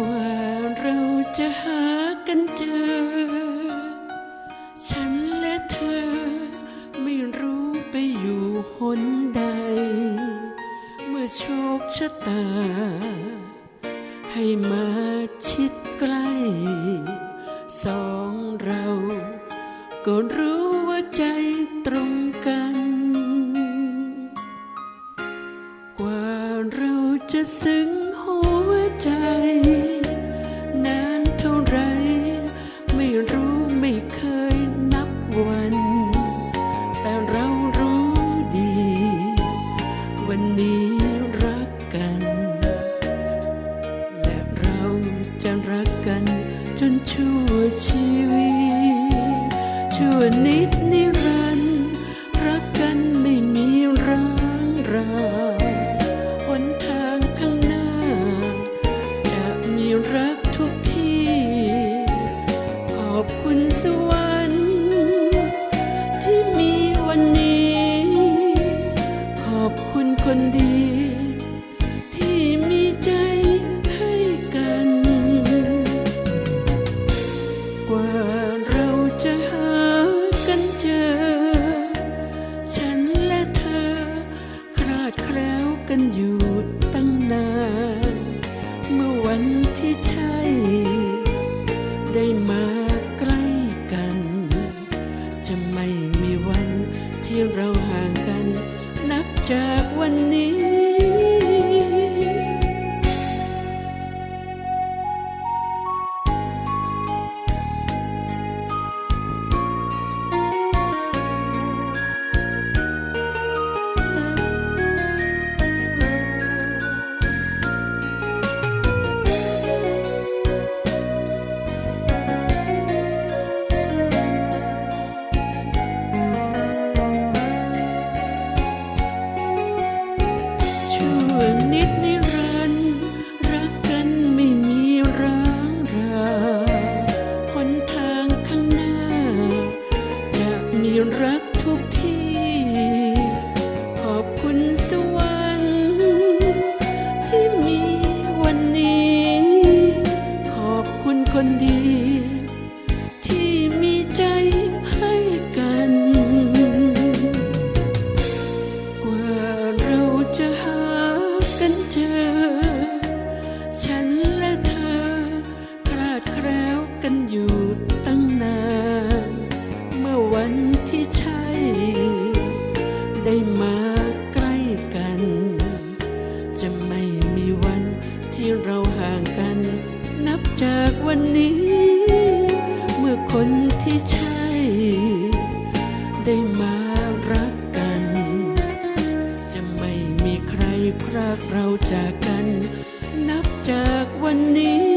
กว่าเราจะหากันเจอ ฉันและเธอ ไม่รู้ไปอยู่หนใด เมื่อโชคชะตา ให้มาชิดใกล้ สองเราก็รู้ว่าใจตรงกัน กว่าเราจะซึ้งหัวใจ ชั่วชีวิต ชั่วนิดนิรันดร์รักกันไม่มีร้างรา ที่ใช่ ได้มาใกล้กัน จะไม่มีวันที่เราห่างกัน นับจากวันนี้ มีรักทุกที่ ขอบคุณสวรรค์ที่มีวันนี้ ขอบคุณคนดี ที่มีใจให้กัน กว่าเราจะหากันเจอ ไม่มีวันที่เราห่างกัน นับจากวันนี้ เมื่อคนที่ใช่ ได้มารักกัน จะไม่มีใครพรากเราจากกัน นับจากวันนี้